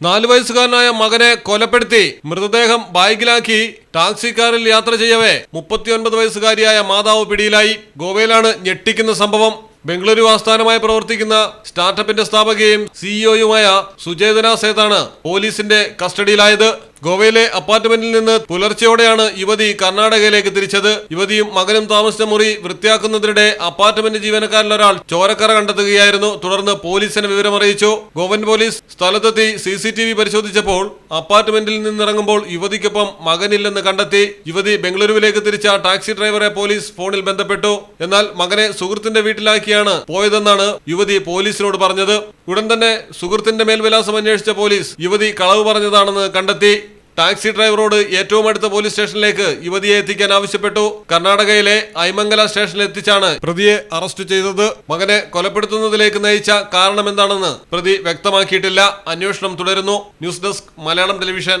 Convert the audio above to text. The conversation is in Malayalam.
നാലു വയസ്സുകാരനായ മകനെ കൊലപ്പെടുത്തി മൃതദേഹം ബാഗിലാക്കി ടാക്സിക്കാരിൽ യാത്ര ചെയ്യവേ മുപ്പത്തിയൊൻപത് വയസ്സുകാരിയായ മാതാവ് പിടിയിലായി. ഗോവയിലാണ് ഞെട്ടിക്കുന്ന സംഭവം. ബംഗളൂരു ആസ്ഥാനമായി പ്രവർത്തിക്കുന്ന സ്റ്റാർട്ടപ്പിന്റെ സ്ഥാപകയും സിഇഒയുമായ സുചേതന സേതാണ് പോലീസിന്റെ കസ്റ്റഡിയിലായത്. ഗോവയിലെ അപ്പാർട്ട്മെന്റിൽ നിന്ന് പുലർച്ചെയോടെയാണ് യുവതി കർണാടകയിലേക്ക് തിരിച്ചത്. യുവതിയും മകനും താമസിച്ച മുറി വൃത്തിയാക്കുന്നതിനിടെ അപ്പാർട്ട്മെന്റ് ജീവനക്കാരിൽ ഒരാൾ ചോരക്കറ കണ്ടെത്തുകയായിരുന്നു. തുടർന്ന് പോലീസിന് വിവരമറിയിച്ചു. ഗോവൻ പോലീസ് സ്ഥലത്തെത്തി സി സി ടി വി പരിശോധിച്ചപ്പോൾ അപ്പാർട്ട്മെന്റിൽ നിന്നിറങ്ങുമ്പോൾ യുവതിക്കൊപ്പം മകനില്ലെന്ന് കണ്ടെത്തി. യുവതി ബംഗളൂരുവിലേക്ക് തിരിച്ച ടാക്സി ഡ്രൈവറെ പോലീസ് ഫോണിൽ ബന്ധപ്പെട്ടു. എന്നാൽ മകനെ സുഹൃത്തിന്റെ വീട്ടിലാക്കിയാണ് പോയതെന്നാണ് യുവതി പോലീസിനോട് പറഞ്ഞത്. ഉടൻ തന്നെ സുഹൃത്തിന്റെ മേൽവിലാസം അന്വേഷിച്ച പോലീസ് യുവതി കളവ് പറഞ്ഞതാണെന്ന് കണ്ടെത്തി. ടാക്സി ഡ്രൈവറോട് ഏറ്റവും അടുത്ത പോലീസ് സ്റ്റേഷനിലേക്ക് യുവതിയെ എത്തിക്കാൻ ആവശ്യപ്പെട്ടു. കർണാടകയിലെ ഐമംഗല സ്റ്റേഷനിൽ എത്തിച്ചാണ് പ്രതിയെ അറസ്റ്റ് ചെയ്തത്. മകനെ കൊലപ്പെടുത്തുന്നതിലേക്ക് നയിച്ച കാരണമെന്താണെന്ന് പ്രതി വ്യക്തമാക്കിയിട്ടില്ല. അന്വേഷണം തുടരുന്നു. News desk Malayalam television.